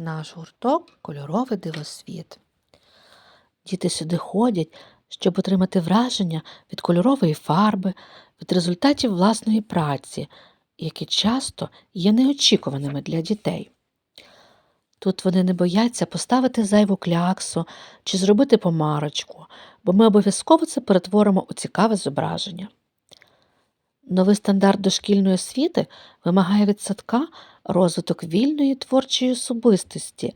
Наш гурток кольоровий дивосвіт. Діти сюди ходять, щоб отримати враження від кольорової фарби, від результатів власної праці, які часто є неочікуваними для дітей. Тут вони не бояться поставити зайву кляксу чи зробити помарочку, бо ми обов'язково це перетворимо у цікаве зображення. Новий стандарт дошкільної освіти вимагає від садка розвиток вільної творчої особистості,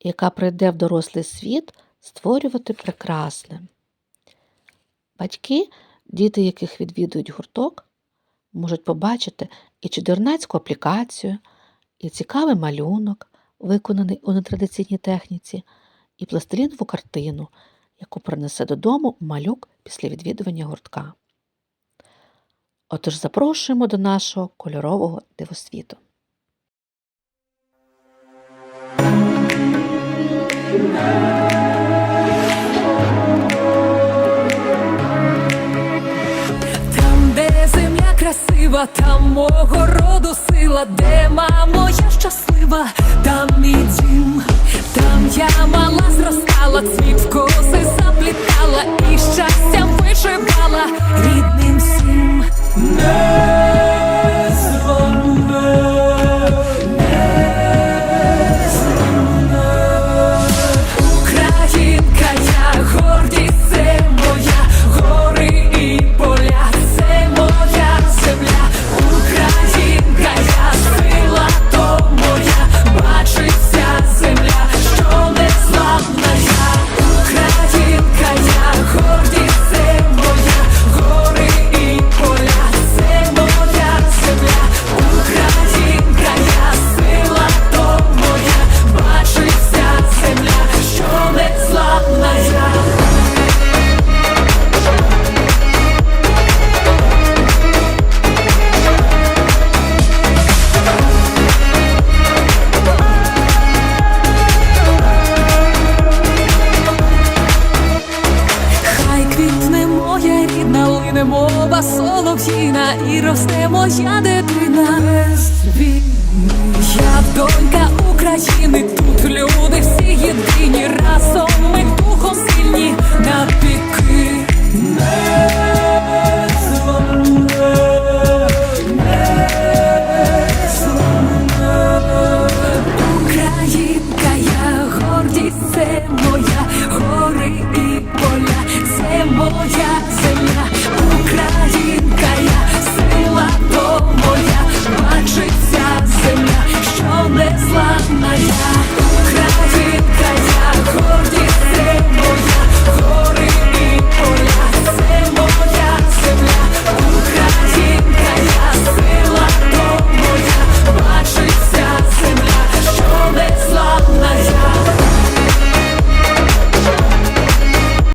яка прийде в дорослий світ створювати прекрасне. Батьки, діти яких відвідують гурток, можуть побачити і чудернацьку аплікацію, і цікавий малюнок, виконаний у нетрадиційній техніці, і пластилінову картину, яку принесе додому малюк після відвідування гуртка. Отож запрошуємо до нашого кольорового дивосвіту. Там, де земля красива, там мого роду сила, де мамо я мова солов'їна і росте моя дитина. Я донька